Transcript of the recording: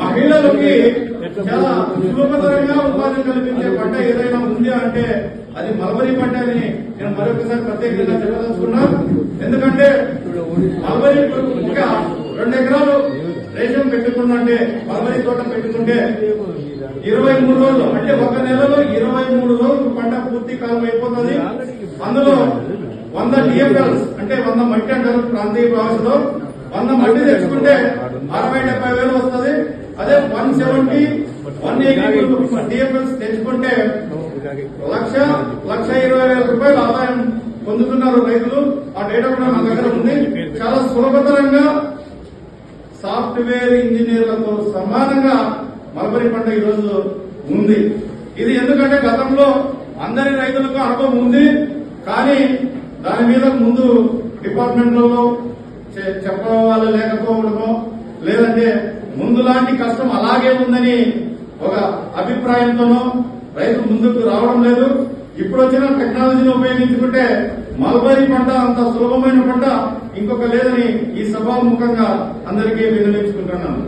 మహిళలకి చాలా సులభతరంగా ఉపాధి కల్పించే పంట ఏదైనా ఉంది అంటే అది మల్బరీ పంట అని నేను మరొకసారి ప్రత్యేకంగా చెప్పదలుచుకున్నా. ఎందుకంటే మలబరీ ఒక రెండు ఎకరాలు రేషన్ పెట్టుకుందంటే మలబరీ తోట పెట్టుకుంటే ఇరవై మూడు రోజులు అంటే ఒక నెలలో ఇరవై మూడు రోజులు పంట పూర్తి కాలం అయిపోతుంది. అందులో వంద డిఎఫ్ఎల్స్ అంటే వంద మట్టి అంటారు ప్రాంతీయ భాషలో వంద మంది తెచ్చుకుంటే అరవై డెబ్బై వేలు వస్తుంది. అదే one seventy one eighty DFLs తెచ్చుకుంటే లక్ష లక్ష ఇరవై వేల రూపాయలు ఆదాయం పొందుతున్నారు రైతులు. ఆ డేటా కూడా నా దగ్గర ఉంది. చాలా సులభతరంగా సాఫ్ట్వేర్ ఇంజనీర్లతో సమానంగా మలబరి పంట ఈరోజు ఉంది. ఇది ఎందుకంటే గతంలో అందరి రైతులకు అనుభవం ఉంది. కానీ దాని మీద ముందు డిపార్ట్మెంట్లలో చెప్పవాళ్ళు లేకపోవడమో లేదంటే ముందులాంటి కష్టం అలాగే ఉందని ఒక అభిప్రాయంతోనో రైతు ముందుకు రావడం లేదు. ఇప్పుడు వచ్చిన టెక్నాలజీని ఉపయోగించుకుంటే మల్బరీ పంట అంత సులభమైన పంట ఇంకొక లేదని ఈ సభాముఖంగా అందరికీ విన్నవించుకుంటున్నాను.